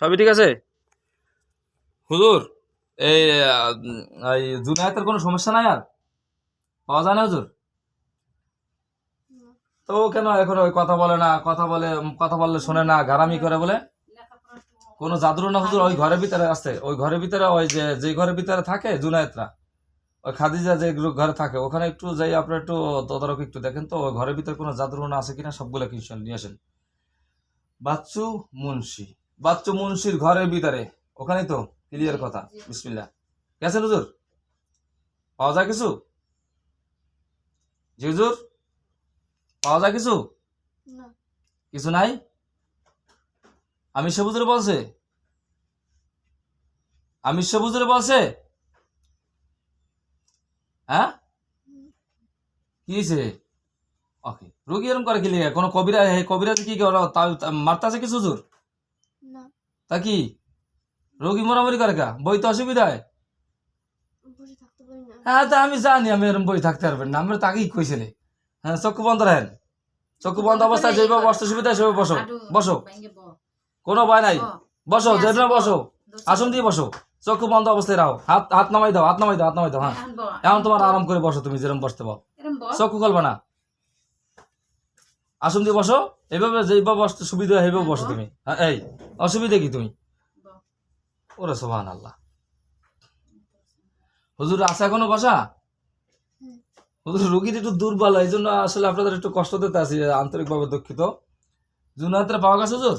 সবই ঠিক আছে? হুজুর, এই এই জুনায়েতের কোনো সমস্যা নাই আর? পাওয়া যায় না হুজুর? তো কেন এখন ওই কথা বলে না, কথা বলে, কথা বললে শোনে না গারামি করে বলে? কোনো জাদুর না হুজুর, ওই ঘরের ভিতরে আছে। ওই ঘরের ভিতরে, ওই যে যে ঘরের ভিতরে থাকে জুনায়েতরা, ওই খাদিজা যে ঘরে থাকে, ওখানে একটু যাই, আপনার একটু তদারক একটু দেখেন তো, ওই ঘরের ভিতরে কোনো জাদুর না আছে কিনা, সবগুলো কিছু নিয়ে আসেন। বাচ্চু মুন্সি। বাচ্চু মুন্সির ঘরের ভিতরে। ওখানে তো ক্লিয়ার কথা। বিসমিল্লাহ। গেছেন হুজুর? পাওয়া যায় কিছু? জি হুজুর? পাওয়া যায় কিছু? কিছু নাই? আমি সবুজের বলছে? আমি সবুজের বলছে? হ্যাঁ? কি হয়েছে? ওকে রোগী এরম করে কি লিগে? কোনো কবিরা কবিরাজ কি করে তা- তা- মারতাছে কিছু হুজুর? তা কি? রোগী মরামরি করে কা বই তো অসুবিধায়? হ্যাঁ তা আমি জানি আমি এরকম বই থাকতে পারবেন না। আমরা তাকেই কইছিলে হ্যাঁ চক্ষু বন্ধ রাখেন। চক্ষু বন্ধ অবস্থায় যেভাবে বসতে সুবিধা সেভাবে বসো। বসো। কোনো ভয় নাই। বসো যেভাবে বসো আসন দিয়ে বসো। চক্ষু বন্ধ অবস্থায় রাখো। হাত হাত নামাই দাও হাত নামাই দাও হাত নামাই দাও হ্যাঁ। এখন তোমার আরাম করে বসো তুমি যেরকম বসতে পাও চক্ষু খুলবে না। আসন দিয়ে বসো। এইভাবে যেভাবে বসতে সুবিধা হয় এইভাবে বসো তুমি। হ্যাঁ এই, অসুবিধা কি তুমি? ওরে সোহান আল্লাহ হুজুর আছে এখনও বসা। হুজুর রুগীর একটু দুর্বল, এই জন্য আসলে আপনাদের একটু কষ্ট দিতে আছি, আন্তরিকভাবে দুঃখিত। জুনায়াতের পাওয়া গেছে হুজুর?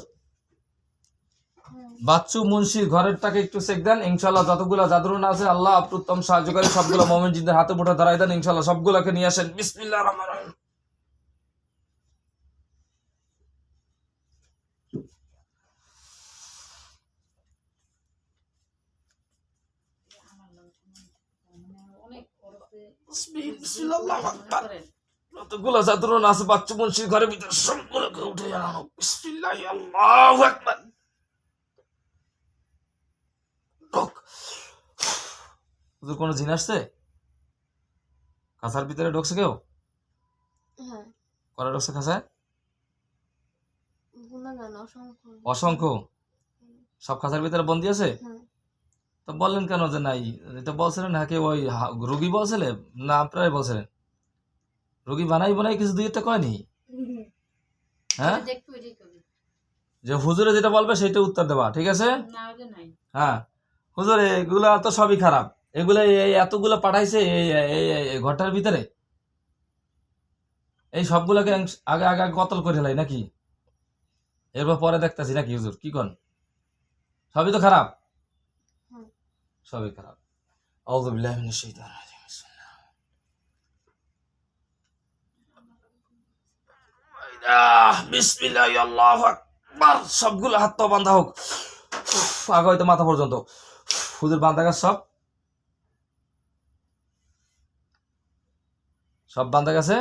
বাচ্চু মুন্সির ঘরের টাকে একটু চেক দেন ইনশাল্লাহ যতগুলো জাদরুন আছে, আল্লাহ আপনার উত্তম সাহায্য করে সবগুলো মোমেন জিদের হাতে মুঠে ধরাই দেন ইনশাল্লাহ সবগুলোকে নিয়ে আসেন। বিসমিল্লাহ রহমান যতগুলো জাদরুন আছে বাচ্চু মুন্সির ঘরের ভিতরে সবগুলোকে উঠে জানানো বিসমিল্লাহ আল্লাহু আকবার। হুজুর কোনো জিন আসছে? কাঁসার ভিতরে ঢুকছে কেউ? হ্যাঁ। করা ঢুকছে কাঁসায়? অসংখ্য। অসংখ্য। সব খাঁচার ভিতরে বন্দি আছে? হ্যাঁ। তো বললেন কেন যে নাই? এটা বলছিলেন নাকি ওই রুগী বলছিলেন না আপনারাই বলছিলেন। রুগী বানাই বানাই কিছু দিয়ে একটা কয়নি? হ্যাঁ? যে হুজুরে যেটা বলবে সেটা উত্তর দেবা ঠিক আছে? হ্যাঁ। হুজুর এগুলা তো সবই খারাপ। এগুলা এতগুলো পাঠাইছে এই ঘরটার ভিতরে? এই সবগুলোকে আগে আগে কতল করে লাই নাকি? এরপর পরে দেখতেছি নাকি হুজুর কি কন? সবই তো খারাপ। সবই খারাপ আউযু বিল্লাহি মিনাশ শাইতানির রাজিম বিসমিল্লাহ। আকবার সবগুলো হাত পা বান্ধা হোক আগে হয়তো মাথা পর্যন্ত হুজুর বান্ধা গেছে সব সব বান্ধা গেছে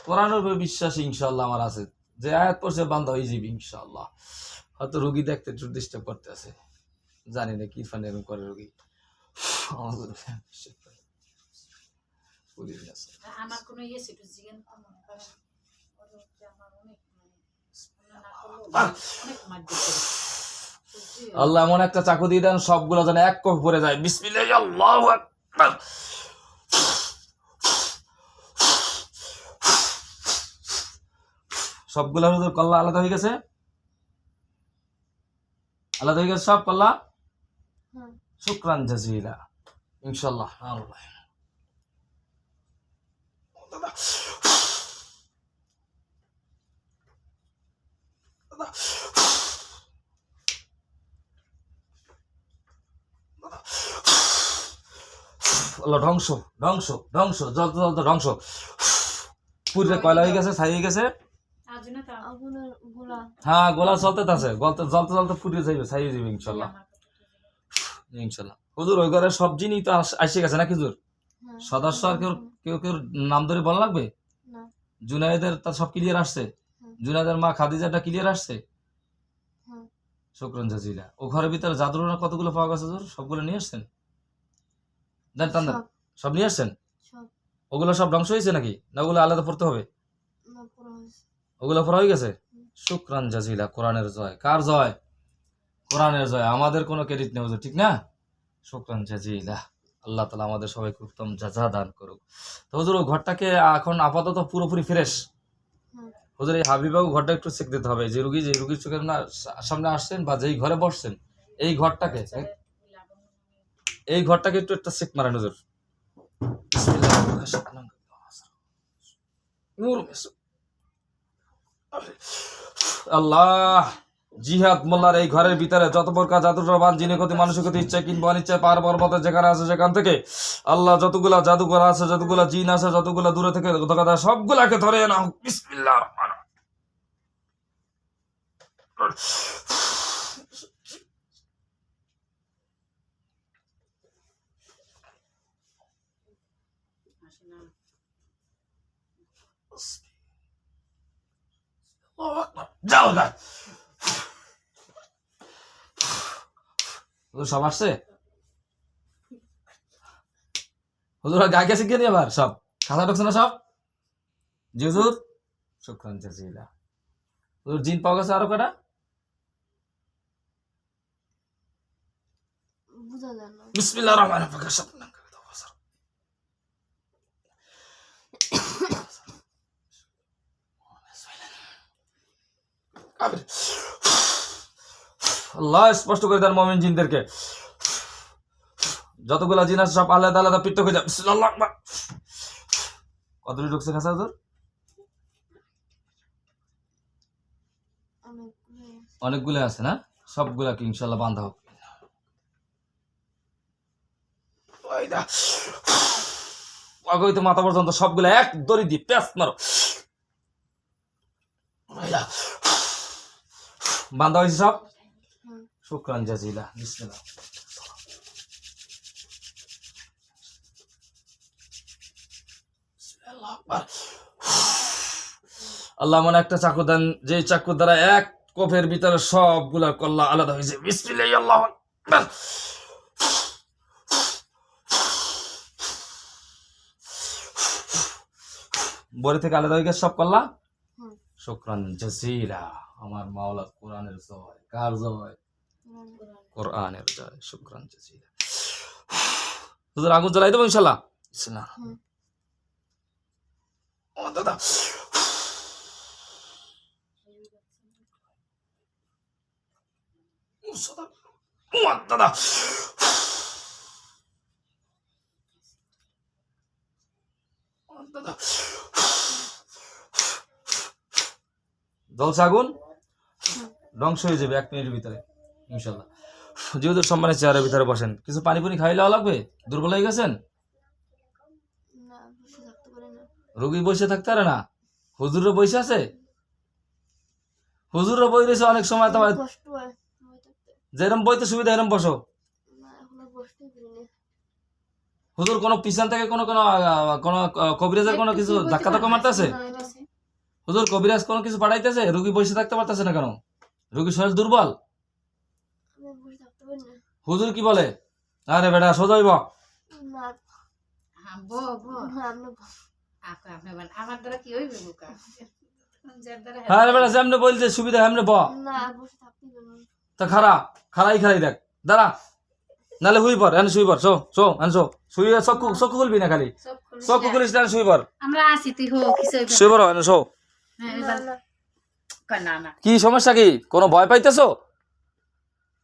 কোরআনের উপরে বিশ্বাস ইনশাল্লাহ আমার আছে। যে আয়াত পড়ছে বান্ধা হয়ে যাবে ইনশাল্লাহ হয়তো রুগী দেখতে একটু ডিস্টার্ব করতে আছে জানি না কি ফান এরকম করে রুগী। আমার কোনো ইয়ে জিজ্ঞেস মনে আল্লাহ এমন একটা চাকু দিয়ে দেন সবগুলো যেন এক কপ পরে যায়। বিসমিল্লাহ আল্লাহু সবগুলো কল্লা আলাদা হয়ে গেছে? আলাদা হয়ে গেছে সব কল্লা? শুক্রান জাজিলা ইনশাল্লাহ আল্লাহ আল্লাহ ধ্বংস ধ্বংস ধ্বংস জল জল ধ্বংস। পুরে কয়লা হয়ে গেছে ছাই হয়ে গেছে? হ্যাঁ গোলা চলতে আছে গলতে জলতে জলতে ফুটে যাইবে ছাই হয়ে যাবে ইনশাল্লাহ ইনশাল্লাহ। হুজুর ওই ঘরে সব জিনিস তো আসে গেছে নাকি হুজুর? হ্যাঁ সদস্য আর কেউ কেউ কেউ নাম ধরে বলা লাগবে? না। জুনাইদের তার সব ক্লিয়ার আসছে? হুম। জুনাইদের মা খাদিজাটা ক্লিয়ার আসছে? শুক্রন জাজিলা। ও ঘরের ভিতরে জাদুরনা কতগুলো পাওয়া গেছে হুজুর? সবগুলো নিয়ে আসছেন? দেন টান সব। নিয়ে আসছেন? ওগুলো সব ধ্বংস হয়েছে নাকি? না ওগুলো আলাদা পড়তে হবে? না ওগুলো পড়া হয়ে গেছে? শুক্রান জাজিলা কোরআনের জয়। কার জয়? কোরআনের জয় আমাদের কোনো ক্রেডিট নেই হুজুর ঠিক না? শুকরান জাজিলা আল্লাহ তালা আমাদের সবাইকে উত্তম যা দান করুক। তো হুজুর ঘরটাকে এখন আপাতত পুরোপুরি ফ্রেশ। হুজুর এই হাবিবাবু ঘরটা একটু চেক দিতে হবে। যে রুগী যে রুগীর চোখের না সামনে আসছেন বা যেই ঘরে বসছেন এই ঘরটাকে এই ঘরটাকে একটু একটা চেক মারেন হুজুর। আল্লাহ! জিহাদ মোল্লার এই ঘরের ভিতরে যত প্রকার জাদুরবান যিনি ক্ষতি মানুষের ক্ষতি ইচ্ছা কিংবা অনিচ্ছা পার পর্বতে যেখানে আছে সেখান থেকে আল্লাহ যতগুলা জাদুঘর আছে, যতগুলা জিন আছে, যতগুলা দূরে থেকে কথা সবগুলাকে ধরে না যাও হুজুর সব আসছে? হুজুর গায়ে গেছে কে আবার? সব? খাতা ঢুকছে না সব? জি হুজুর শুক্রান জাজিলা। হুজুর জিন পাওয়া গেছে আরও কটা বিসমিল্লাহ রহমান রহিম আল্লাহ স্পষ্ট করে দেন মমিন জিনদেরকে। যতগুলা জিন আছে সব আলাদা আলাদা পিত্ত হয়ে বিসমিল্লাহ কতটি ঢুকছে খাসা তোর অনেক অনেকগুলো আছে না? সবগুলা কি ইনশাল্লাহ বান্ধা হোক। অগৈত মাথা পর্যন্ত সবগুলা এক দড়ি দিয়ে প্যাস মারো। বান্ধা হয়েছে সব। শুক্রান জাজিলা বিসমিল্লাহ। আল্লাহ মনে একটা চাকু দেন যে চাকু দ্বারা এক কফের ভিতরে সবগুলা কল্লা আলাদা হয়েছে। বিসমিল্লাহ আল্লাহ। বড়ি থেকে আলাদা হয়ে গেছে সব কল্লা? শুক্রান জাজিলা আমার মাওলা কোরআনের জয় কার জয়? কোরআনের শুক্রান আগুন জ্বালাই দেবো ইনশাল্লাহ। ও দাদা। জলসা আগুন? ধ্বংস হয়ে যাবে এক মিনিটের ভিতরে। ইনশাল্লাহ। যেহেতু সম্মানের চেয়ারের ভিতরে বসেন কিছু পানি পুনি খাইলে লাগবে? দুর্বল হয়ে গেছেন? রোগী বসে থাকতে পারে না? হুজুরও বসে আছে? হুজুরও বই রয়েছে অনেক সময় তোমার যেরকম বইতে সুবিধা এরকম বসো। হুজুর কোনো পিছন থেকে কোনো কোনো কোনো কবিরাজের কোনো কিছু ধাক্কা ধাক্কা মারতেছে? হুজুর কবিরাজ কোনো কিছু পাঠাইতেছে? রুগী বসে থাকতে পারতেছে না কেন? রুগী শরীর দুর্বল আমি বসে থাকতে পারি না হুজুর কি বলে? আরে বেটা সোজাইব হ্যাঁ কি হইবে হ্যাঁ। বেটা বলছে সুবিধা হেমনে ব। না আর বসে থাকতেই পারি না তা খারা খারাই খারাই দেখ। দাঁড়া। নালে হুই পর এনে শুই পর শো শো এনে শো। শুই চক্ষু চক্ষু খুলবি না খালি? সব খুলিস না। শুই পর। আমরা আসি তুই হো। শুই পর এনে শো। হ্যাঁ, কি সমস্যা কি? কোনো ভয় পাইতেছো?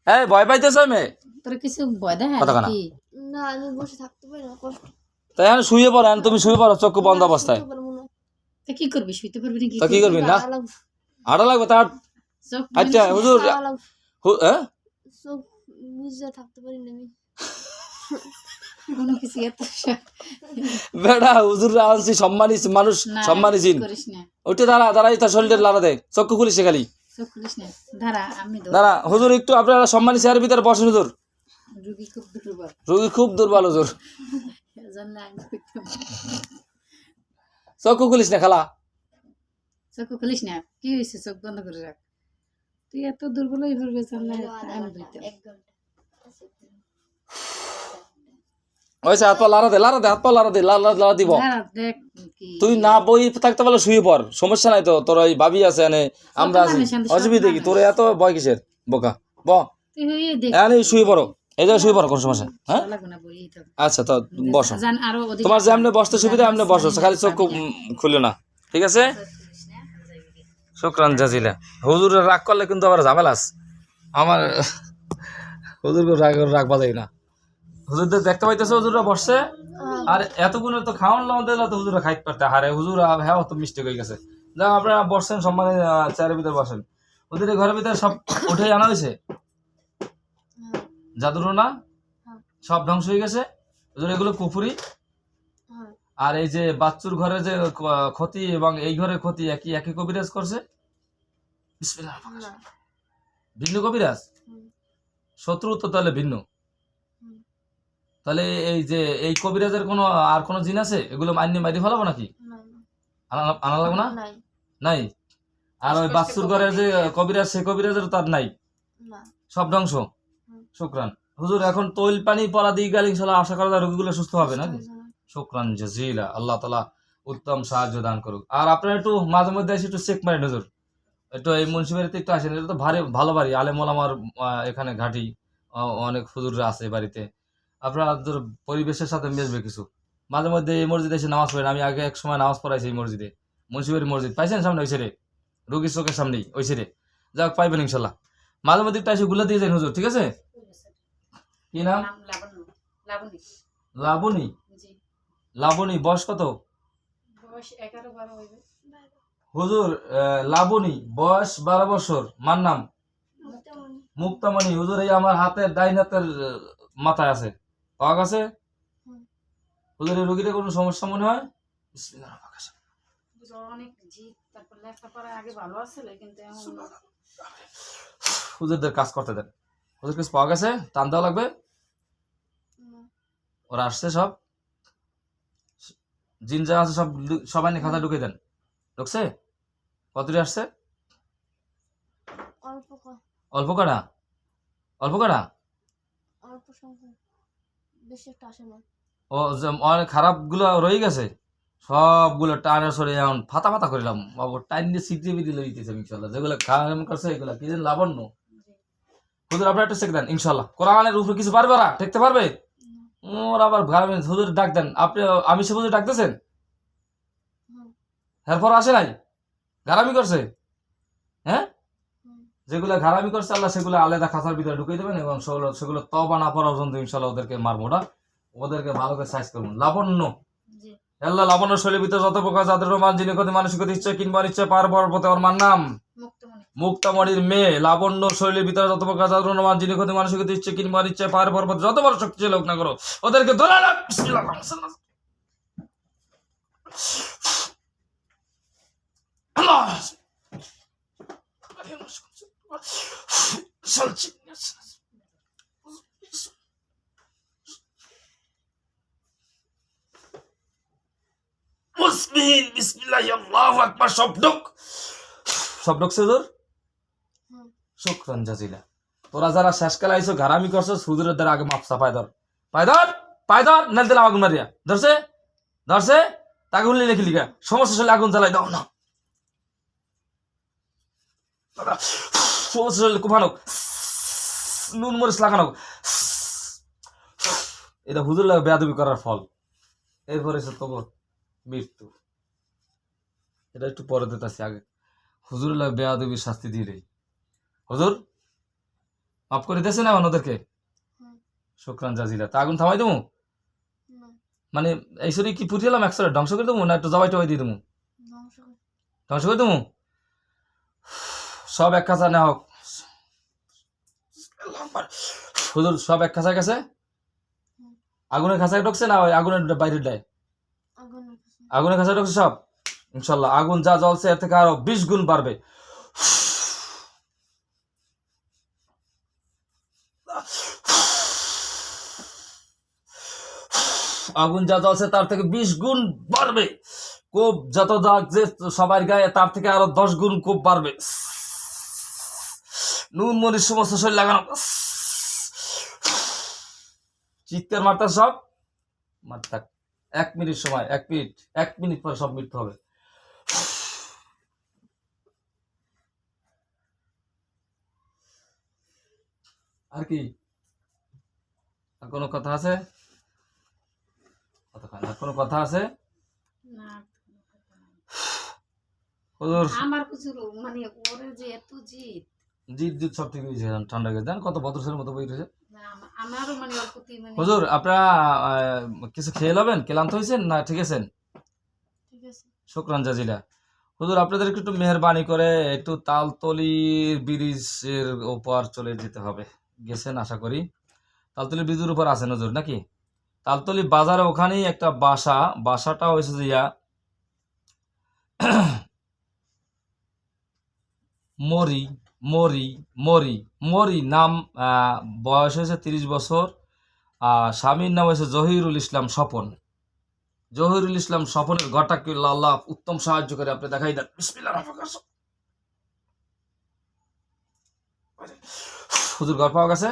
এই ভয় পাইতেছো মেয়ে তোর কিছু ভয় কথা কানা। না আমি বসে থাকতে পারি না কষ্ট। তাই এখন শুয়ে পড়ো তুমি শুয়ে পড়ো চক্ষু বন্ধ অবস্থায়। তা কি করবি? শুইতে পারবি না তা কি করবি? না। আড়া লাগবে, তার আচ্ছা হুজুর হ্যাঁ চোখ বুঝে থাকতে পারি না আমি। কোনো কিছু এত বেড়া হুজুর আনছি সম্মানী মানুষ না, সম্মানী জিন করিস উঠে দাঁড়া দাঁড়াই তার শরীরের লাড়া দেয় চক্ষু খুলিস খালি দাঁড়া হুজুর একটু আপনারা সম্মানী চেয়ারের ভিতরে বসেন হুজুর। রুগী খুব দুর্বল। হুজুর। এজন্য আমি কইতাম, চক্ষু খুলিস না খালা। চোখ খুলিস না। কি হয়েছে চোখ বন্ধ করে রাখ। তুই এত দুর্বল হয়ে পড়বে চলে হাত পা লাড়া দে লাড়া দে হাত পা লাড়া দে লাড়া লাড়া দিব। তুই না বই থাকতে পারলে শুয়ে পড় সমস্যা নাই তো তোর ওই ভাবি আছে এনে আমরা আছি। অসুবিধা কি? তোর এত ভয় কিসের? বোকা। ব। শুয়ে পড়ো। এই শুয়ে পড়ো কোনো সমস্যা হ্যাঁ? আচ্ছা তো বসো। তোমার যেমনি বসতে সুবিধা এমনি বসো। খালি চোখ খুলে না। ঠিক আছে? শুক্রান জাজিলা। হুজুর রাগ করলে কিন্তু আবার ঝামেলা আমার হুজুর রাগ রাগ বাজাই না। হুজুরদের দেখতে পাইতেছে হুজুররা বসছে? আর এতগুলো তো খাওয়ান লাউন দিলে তো হুজুরা খাইতে পারতে। হারে হুজুর হ্যাঁ তো মিস্টেক হয়ে গেছে। যা আপনারা বসছেন সম্মানে চেয়ারের ভিতরে বসেন। ওদের ঘরের ভিতরে সব উঠে আনা হয়েছে? হ্যাঁ। না হ্যাঁ। সব ধ্বংস হয়ে গেছে? হুজুর এগুলো কুফুরি? হ্যাঁ। আর এই যে বাচ্চুর ঘরে যে ক্ষতি এবং এই ঘরের ক্ষতি একই একই কবিরাজ করছে? ভিন্ন কবিরাজ? শত্রু তো তাহলে ভিন্ন। তাহলে এই যে এই কবিরাজের কোনো আর কোনো জিন আছে? এগুলো মাইনে মাইরি ফেলাবো নাকি? আনা লাগবো না? নাই। আর ওই বাচ্চুর ঘরে যে কবিরাজ সে কবিরাজের তার নাই? সব ধ্বংস? শুক্রান। হুজুর এখন তৈল পানি পরা দিয়ে গেলে ইনশাল্লাহ আশা করা যায় রোগীগুলো সুস্থ হবে নাকি। শুক্রান জাজিলা। আল্লাহ তালা উত্তম সাহায্য দান করুক। আর আপনারা একটু মাঝে মধ্যে এসে একটু চেক মারেন হুজুর। একটু এই মুন্সিবাড়িতে একটু আসেন এটা তো ভারী ভালো বাড়ি। আলেমল আমার এখানে ঘাটি অনেক হুজুররা আছে বাড়িতে। আপনাদের পরিবেশের সাথে মিশবে কিছু। মাঝে মধ্যে এই মসজিদে এসে নামাজ পড়েন। আমি আগে এক সময় নামাজ পড়াইছি এই মসজিদে। মুন্সিবাড়ি মসজিদ। পাইছেন সামনে ওই ছেড়ে রুগীর চোখের সামনেই ওই ছেড়ে যাক পাইবেন ইনশাল্লাহ। মাঝে মধ্যে একটু এসে গুলো দিয়ে যান হুজুর ঠিক আছে? কি নাম? লাবণী। লাবণী? বয়স কত? হুজুর আহ, লাবণী বয়স বারো বছর। মার নাম। মুক্তামণি। হুজুর এই আমার হাতের ডাইন হাতের মাথায় আছে। পাওয়া গেছে। হুজুর রোগীটা কোনো সমস্যা মনে হয়? হুজুরদের কাজ করতে দেন। হুজুর কিছু পাওয়া গেছে টান দেওয়া লাগবে? ওরা আসছে সব। জিন যা আছে সব সবাই নিয়ে খাতা ঢুকে দেন। ঢুকছে? কতটি আসছে? অল্প কাটা? অল্প কাটা? অল্প না ও অনেক খারাপগুলো রয়ে গেছে সবগুলো টানে সরে এখন ফাতা ফাতা করিলাম বাবু টাইম দিয়ে সিটি বিটি লইতেছে ইনশাল্লাহ। যেগুলো খারাপ করছে এগুলো কি লাবণ্য। হুজুর আপনার একটু শেখ দেন ইনশাল্লাহ। কোরআনের উপরে কিছু পারবে ওরা? ঠেকতে পারবে? ওর আবার গ্রামে হুজুর ডাক দেন। আপনি আমি সে হুজুর ডাকতেছেন। এরপর আসে নাই? গারামি করছে? হ্যাঁ। যেগুলো ঘারামি করছে আল্লাহ সেগুলো আলাদা খাতার ভিতরে ঢুকিয়ে দেবেন এবং সেগুলো সেগুলো তবা না পড়া পর্যন্ত ইনশাল্লাহ ওদেরকে মারবো না। ওদেরকে ভালো করে সাইজ করব। লাবণ্য। আল্লাহ লাবণ্য শৈলীর ভিতরে যত প্রকার যাদের রোমান যিনি কতি মানসিকতা ইচ্ছে কিনবার ইচ্ছে পার পর্বতে ওর মার নাম। মুক্তমণি। মুক্তামণির মেয়ে লাবণ্য শৈলীর ভিতরে যত প্রকার যাদের রোমান যিনি কতি মানসিকতা ইচ্ছে কিনবার ইচ্ছে পার পর্বতে যত বড় শক্তিশালী হোক না করো ওদেরকে ধরে আল্লাহ। চলছে। মুসবিন বিসমিল্লাহ আল্লাহু আকবার সব ঢুক। সব ঢুকছে তোর হুম। শুক্রান জাজিলা। তোরা যারা শেষকালে আইসো ঘারামি করছ সুদূরের দ্বারা আগে মাপসা পায় ধর পায় ধর পায় ধর নাল দিলাম আগুন মারিয়া। ধরছে? ধরছে? তাকে উল্লি লিখি লিখা। সমস্যা হলে আগুন জ্বালাই দাও না। কুফানো নুন মরিচ লাগানো এটা হুজুর লাগে বেয়াদবি করার ফল। এরপরে সে কবর মৃত্যু। এটা একটু পরে দিতেছি আগে। হুজুর লাগে বেয়াদবির শাস্তি দিয়ে দেই। হুজুর মাফ করে দিয়েছে না ওদেরকে? শুক্রান জাজিলা তা আগুন থামাই দেবো? মানে এই শরীর কি পুড়িয়েলাম একশো ধ্বংস করে দেবো না একটু জবাই টবাই দিয়ে দেবো? ধ্বংস করে দেবো? সব এক কাছা নেওয়া হোক। হুজুর, সব এক কাছা গেছে? আগুনের খাঁচায় ঢুকছে না ওই আগুনের বাইরে দেয়? আগুনের কাছে ঢুকছে সব? ইনশাল্লাহ আগুন যা জ্বলছে, এর থেকে আরও বিশ গুণ বাড়বে। আগুন যা জ্বলছে, তার থেকে বিশ গুণ বাড়বে। কোপ যত দাগ যে সবার গায়ে, তার থেকে আরও দশ গুণ কোপ বাড়বে। নুন মরিচ সমস্ত শরীর লাগানো। চিৎকার মারতে সব। মারতে থাক। এক মিনিট সময় এক মিনিট এক মিনিট পরে সব মৃত্যু হবে। আর কি? আর কোনো কথা আছে। আর কোনো কথা আছে? হুজুর। আমার কিছু মানে ওরে যে এত জিদ সব ঠিক হয়েছে ঠান্ডা গেছে কত বদরসের মতো বই রয়েছে না, আমা- আমারও মানে হুজুর আপনারা কিছু খেয়ে নেবেন ক্লান্ত হয়েছেন না ঠিক আছেন? ঠিক শুক্রান জাজিলা হুজুর আপনাদের একটু মেহরবানি করে একটু তালতলির ব্রিজের উপর চলে যেতে হবে। গেছেন আশা করি। তালতলি ব্রিজের উপর আছেন হুজুর নাকি? তালতলি বাজারে ওখানেই একটা বাসা। বাসাটা হয়েছে যে ইয়া। মরি। মরি মরি মরি নাম বয়স হয়েছে তিরিশ বছর স্বামীর নাম হয়েছে জহিরুল ইসলাম স্বপন। জহিরুল ইসলাম স্বপনের ঘরটাকে আল্লাহ উত্তম সাহায্য করে আপনি দেখাই দেন। হুজুর ঘর পাওয়া গেছে?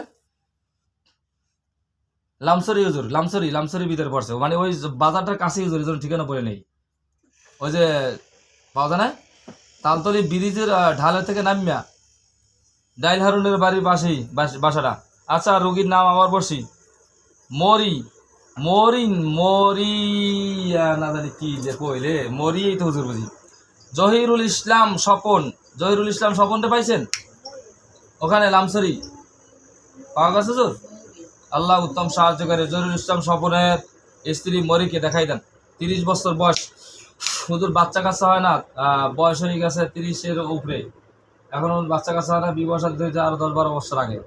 লামসরি হুজুর লামসরি লামসরি ভিতরে পড়ছে। মানে ওই বাজারটার কাছে হুজুর এই জন্য ঠিকানা পড়ে নেই। ওই যে পাওয়া যায় না? তালতলি ব্রিজের আহ, ঢালে থেকে নামিয়া ডাইল হারুনের বাড়ির বাস- বাসাটা। আচ্ছা রোগীর নাম আমার বসি মরি মরিন মরি না জানি কি যে কইলে মরি এই তো হুজুর বুঝি। জহিরুল ইসলাম স্বপন, জহিরুল ইসলাম স্বপনটা পাইছেন? ওখানে লামসরি পাওয়া গেছে হুজুর? আল্লাহ উত্তম সাহায্য করে। জহিরুল ইসলাম স্বপনের স্ত্রী মরিকে দেখাই দেন। তিরিশ বছর বয়স। হুজুর বাচ্চা কাচ্চা হয় না বয়স হয়ে গেছে তিরিশের উপরে। এখন ওর বাচ্চা কাচ্চা হয় না বিবাহ সাথে আরও দশ, বারো বছর আগে।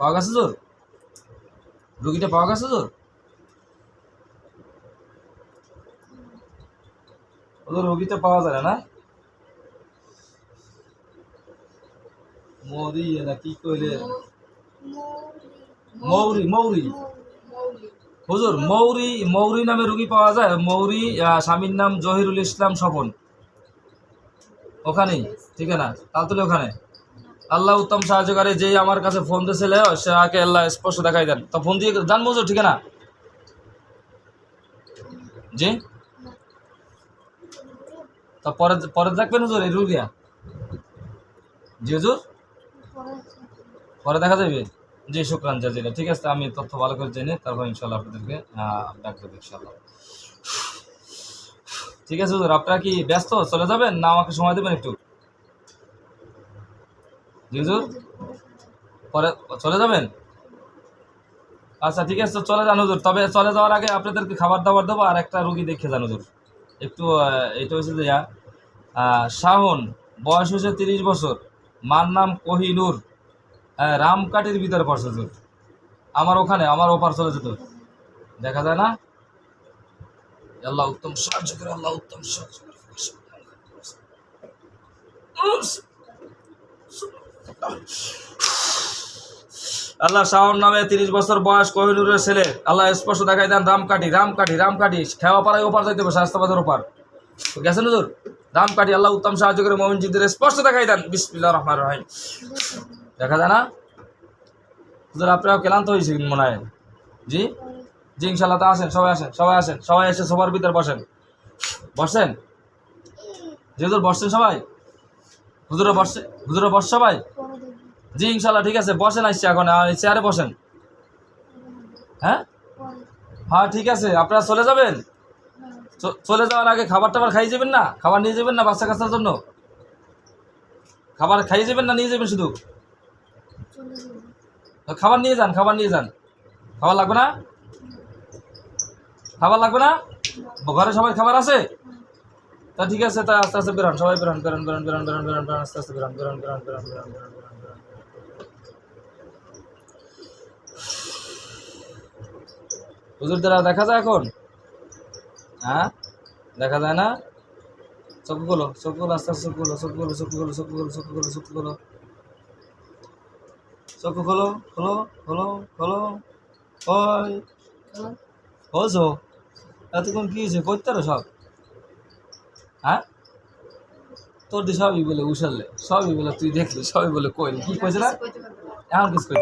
পাওয়া গেছে হুজুর রুগীটা পাওয়া গেছে হুজুর ওদের পাওয়া যায় না। মরি না কি কইলে মৌরি মৌরি। হুজুর, মৌরি মৌরি নামে রুগী পাওয়া যায়। মৌরি স্বামীর নাম জহিরুল ইসলাম স্বপন। ওখানেই ঠিক না? তালতলি ওখানে। আল্লাহ উত্তম সাহায্যকারী যেই আমার কাছে ফোন দিয়েছিল সে আগে আল্লাহ স্পষ্ট দেখাই দেন। তো ফোন দিয়ে জানব হুজুর ঠিক না? জি? তো পরে পরে দেখবেন হুজুর এই রুগিয়া জি হুজুর? পরে দেখা যাবে। জি শুক্রান জাজিরা ঠিক আছে আমি তথ্য ভালো করে জেনে তারপর ইনশাল্লাহ আপনাদেরকে আহ, ডাক দেবো ইনশাল্লাহ ঠিক আছে, হুজুর। আপনারা কি ব্যস্ত? চলে যাবেন? না আমাকে সময় দেবেন একটু? জি, হুজুর। পরে চলে যাবেন? আচ্ছা ঠিক আছে, চলে যান হুজুর। তবে চলে যাওয়ার আগে আপনাদেরকে খাবার দাবার দেবো আর একটা রুগী দেখে যান হুজুর। একটু এটা হচ্ছে যে শাহন, বয়স হচ্ছে তিরিশ বছর। মার নাম কোহিনুর রামকাটির ভিতরে পড়ছে হুজুর। আমার ওখানে, আমার ওপার চলে যেত। দেখা যায় না? আল্লাহ উত্তম সাহায্য করে, আল্লাহ উত্তম সাহায্য করে। আল্লাহ শাহর নামে তিরিশ বছর বয়স কোহিনুরের ছেলে। আল্লাহ স্পষ্ট দেখাই দেন রামকাঠি রামকাঠি রামকাঠি খেওয়া পাড়ায় ওপার যাইতে হবে শাস্তাবাদের ওপার। গেছেন হুজুর? রামকাঠি আল্লাহ উত্তম সাহায্য করে মোমিন জিদের স্পষ্ট দেখাই দেন। বিসমিল্লাহ রহমান রহিম। দেখা যায় না? হুজুর আপনারা ক্লান্ত হয়েছে মনে হয়। জি? জি ইনশাল্লাহ তা আসেন সবাই আসেন সবাই আসেন সবাই এসে সবার ভিতরে বসেন। বসেন জি হুজুর বসছেন সবাই? হুজুরে বসছে হুজুরে বস সবাই? জি ইনশাল্লাহ ঠিক আছে বসেন আসছে এখন চেয়ারে বসেন। হ্যাঁ? হ্যাঁ ঠিক আছে আপনারা চলে যাবেন? চলে যাওয়ার আগে খাবার টাবার খাইয়ে যাবেন না? খাবার নিয়ে যাবেন না বাচ্চা কাচ্চার জন্য? খাবার খাইয়ে যাবেন না নিয়ে যাবেন শুধু? খাবার নিয়ে যান খাবার নিয়ে যান। খাবার লাগবে না? খাবার লাগবে না ঘরে সবাই খাবার আছে তা ঠিক আছে তা আস্তে আস্তে বেরোন সবাই বেরোন বেরোন বেরোন বেরোন বেরোন বেরোন বেরোন আস্তে আস্তে বেরোন বেরোন বেরোন বেরোন বেরোন বেরোন বেরোন বেরোন হুজুরদের আর দেখা যায় এখন হ্যাঁ দেখা যায় না চোখগুলো চোখগুলো আস্তে আস্তে চোখগুলো চোখগুলো চোখগুলো চোখগুলো চোখগুলো চোখগুলো চোখ খোলো খোলো খোলো খোলো ওই হয়েছো এতক্ষণ কী হয়েছে? করতে পারো সব? হ্যাঁ? তোর দিয়ে সবই বলে উসারলে সবই বলে তুই দেখলি সবই বলে কই কী কইছে না? কইতে পারব না। এখন কিছু